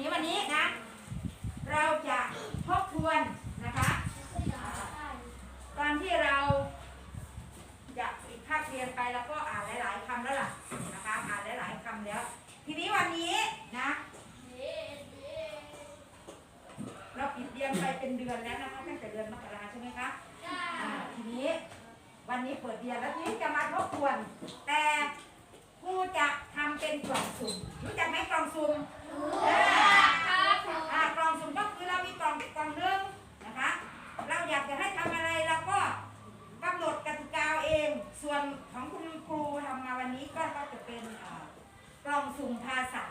นี้วันนี้นะ เราจะทบทวนนะคะ ตอนที่เราจะปิดภาคเรียนไปแล้วก็อ่านหลาย ๆคำแล้วล่ะนะคะอ่านหลาย ๆคำแล้ว ทีนี้วันนี้นะเราปิดเรียนไปเป็นเดือนแล้วนะคะตั้งแต่เดือนมกราใช่ไหมคะอ่าทีนี้วันนี้เปิดเรียนแล้วทีนี้จะมาทบทวน แต่ครูจะทำเป็นกล่องสุ่มรู้จักไหมกล่องสุ่มอ่าอ่ากล่องสุ่มก็คือเรามีกล่องกล่องหนึงนะคะ เรา อยากจะให้ทำอะไรเราก็กำหนดกติกาเอาเอง ส่วนของคุณครูทำมาวันนี้ก็ก็จะเป็นกล่องสุ่มภาษา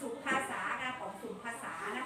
สุภาษากาของสุภาษานะ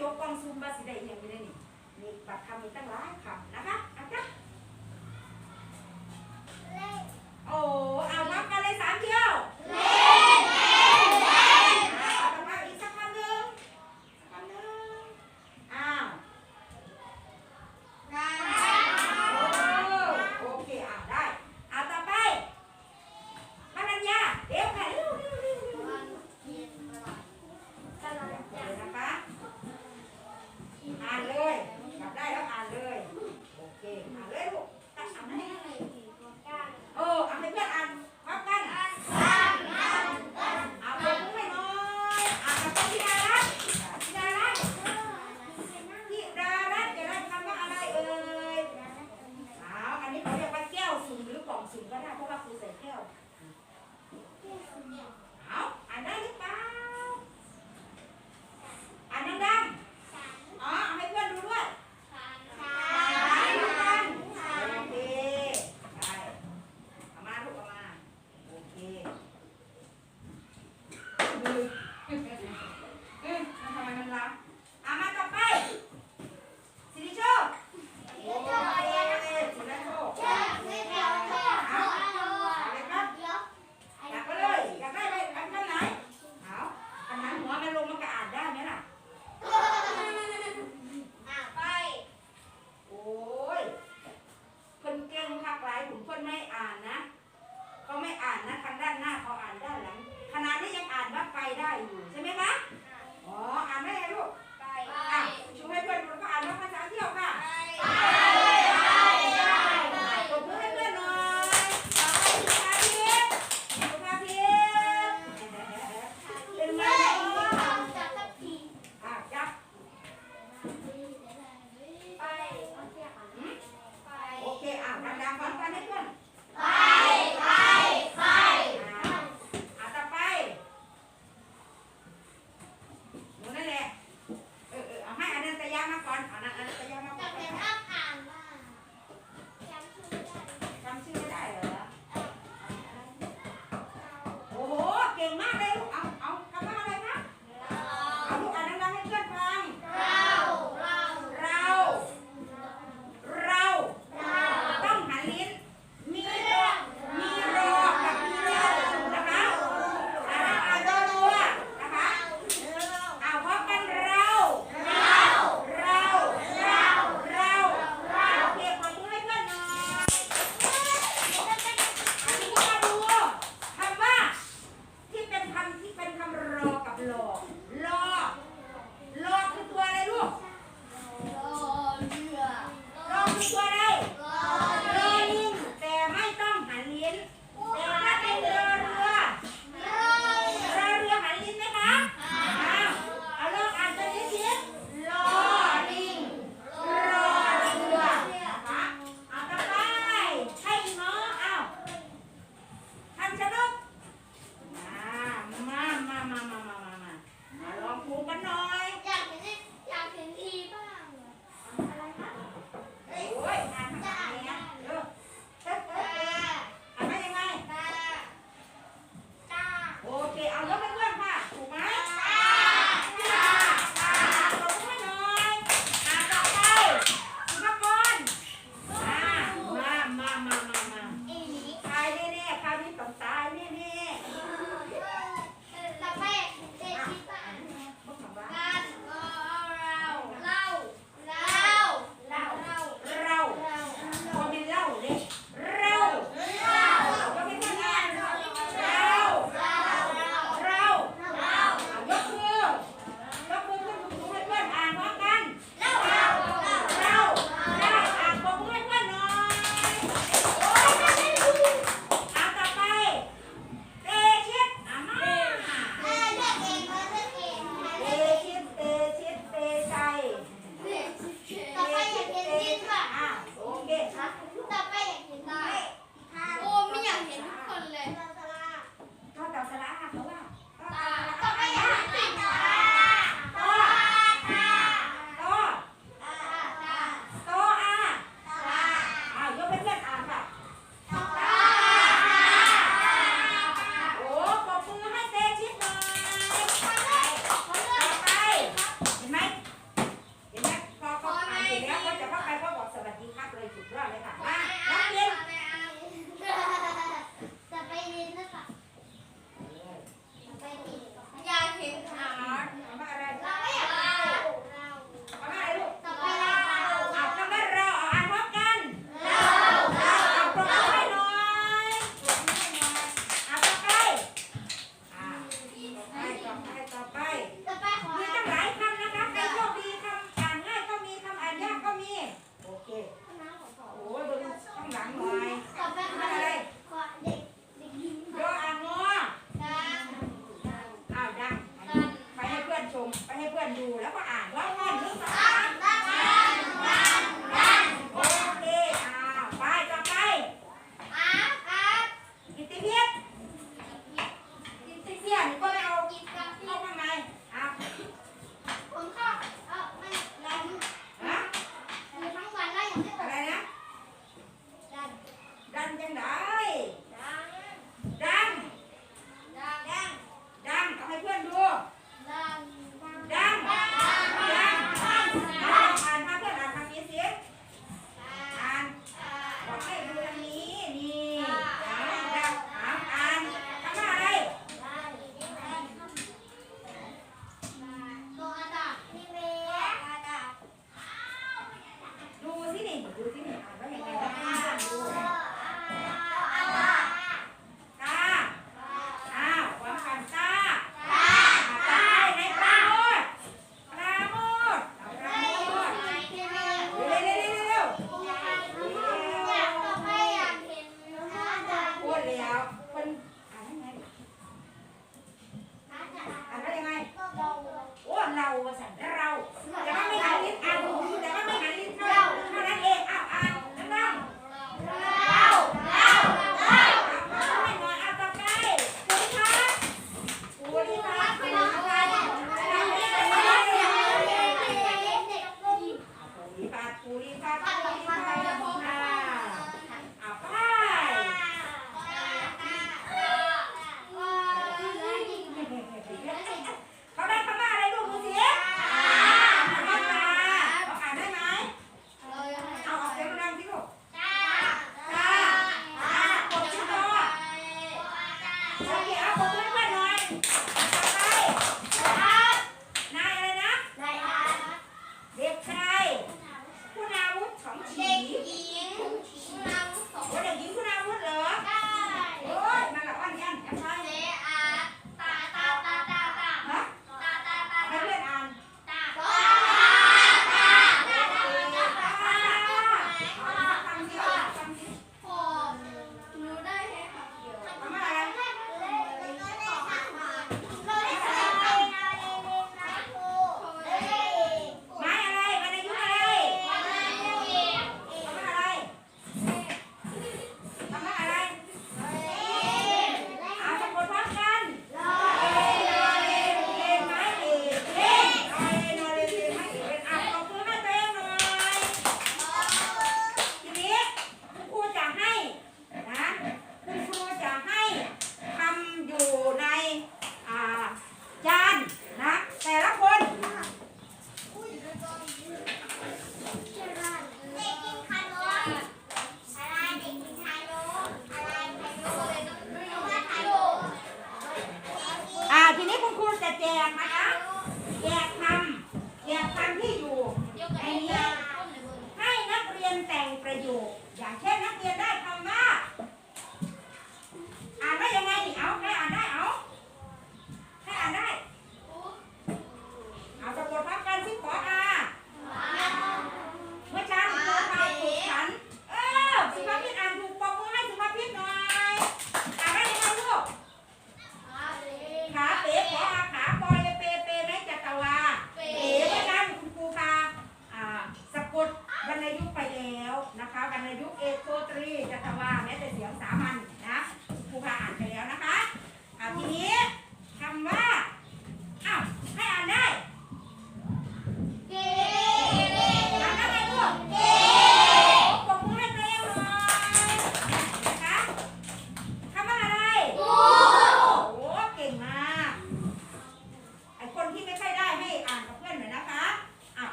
ยกกองซูมมาสิได้เองไปเลยนี่นี่บัตรคำมีตั้งหลายคำนะคะ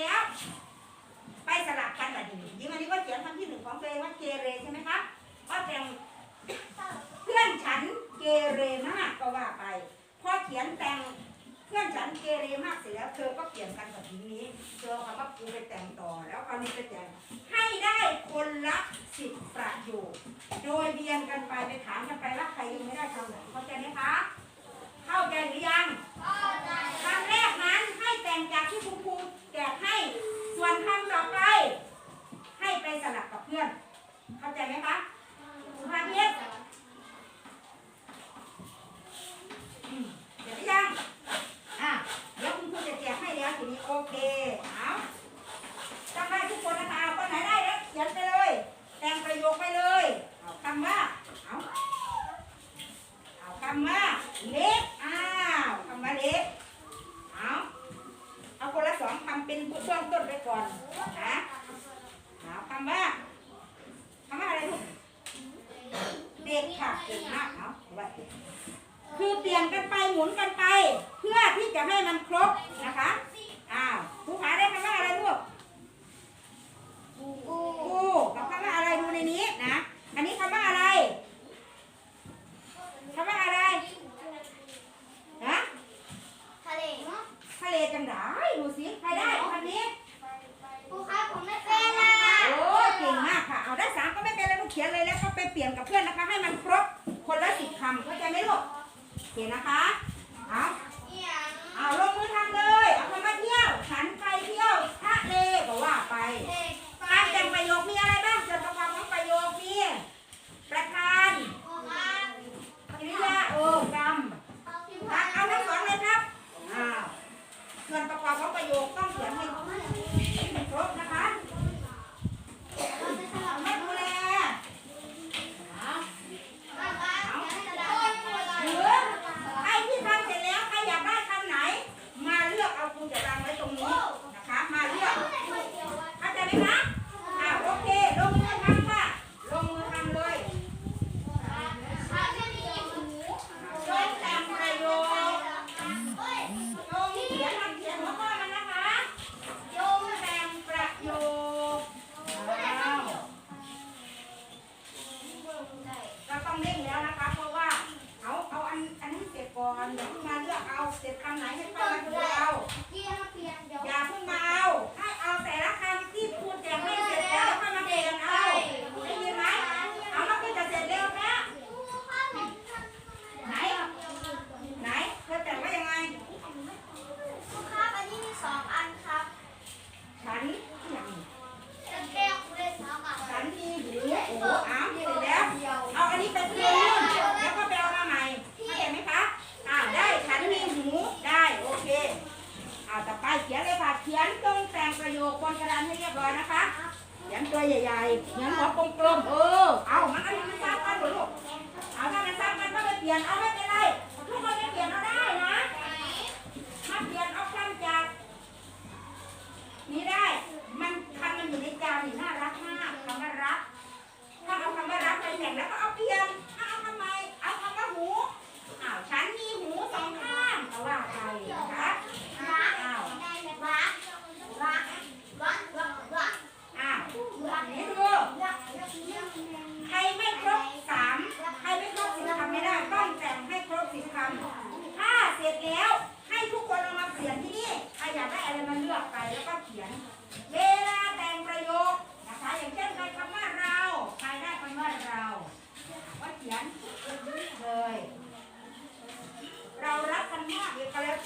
แล้ว ไปสลับกันแบบนี้ยิงอันนี้ก็เขียนคำที่หนึ่งของเองว่าเกเรใช่ไหมคะว่าเป็นเพื่อนฉันเกเรมากก็ว่าไปพอเขียนแต่งเพื่อนฉันเกเรมากเสร็จแล้วเธอก็เปลี่ยนกันแบบนี้เธอคำว่ากูไปแต่งต่อแล้วคราวนี้ไปแต่งให้ได้คนละสิบประโยคโดยเรียนกันไปไปถามกันไปว่าใครยังไม่ได้คำไหนเข้าใจไหมคะ เข้าใจหรือยังคำแรกนั้นให้แต่งจากที่คุณครูแจกให้ ส่วนคำต่อไป ให้ไปสลับกับเพื่อน เข้าใจไหมคะสุภาพเพชร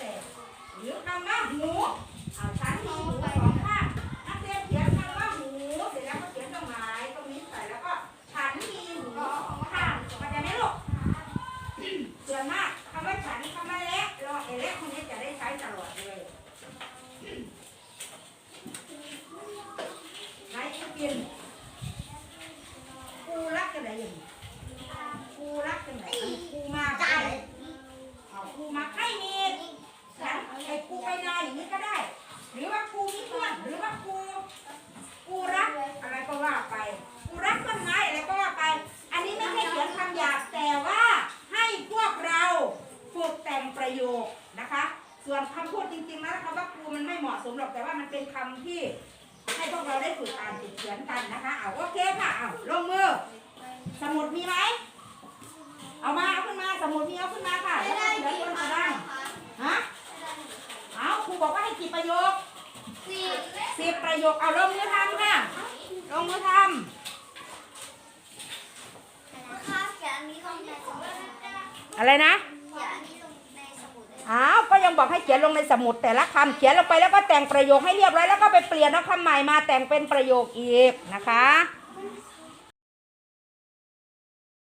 เศษหรือกำลังหมูเอาชั้นหมูไป มันเป็นคำที่ ให้พวกเราได้ฝึกอ่านฝึกเขียนกันนะคะเอาโอเคค่ะเอาลงมือ สมุดมีไหมเอามาเอาขึ้นมาสมุดมีเอาขึ้นมาค่ะแล้วก็เขียนบนกระดานฮะเอาครูบอกว่าให้กี่ประโยคสี่สิบประโยคเอาลงมือทำค่ะลงมือทนะคะเขียนอันนี้ลงในสมุดำอะไรนะเขียน อ้าวก็ยังบอกให้เขียนลงในสมุดแต่ละคำเขียนลงไปแล้วก็แต่งประโยคให้เรียบร้อยแล้วก็ไปเปลี่ยนเอาคำใหม่มาแต่งเป็นประโยคอีกนะคะ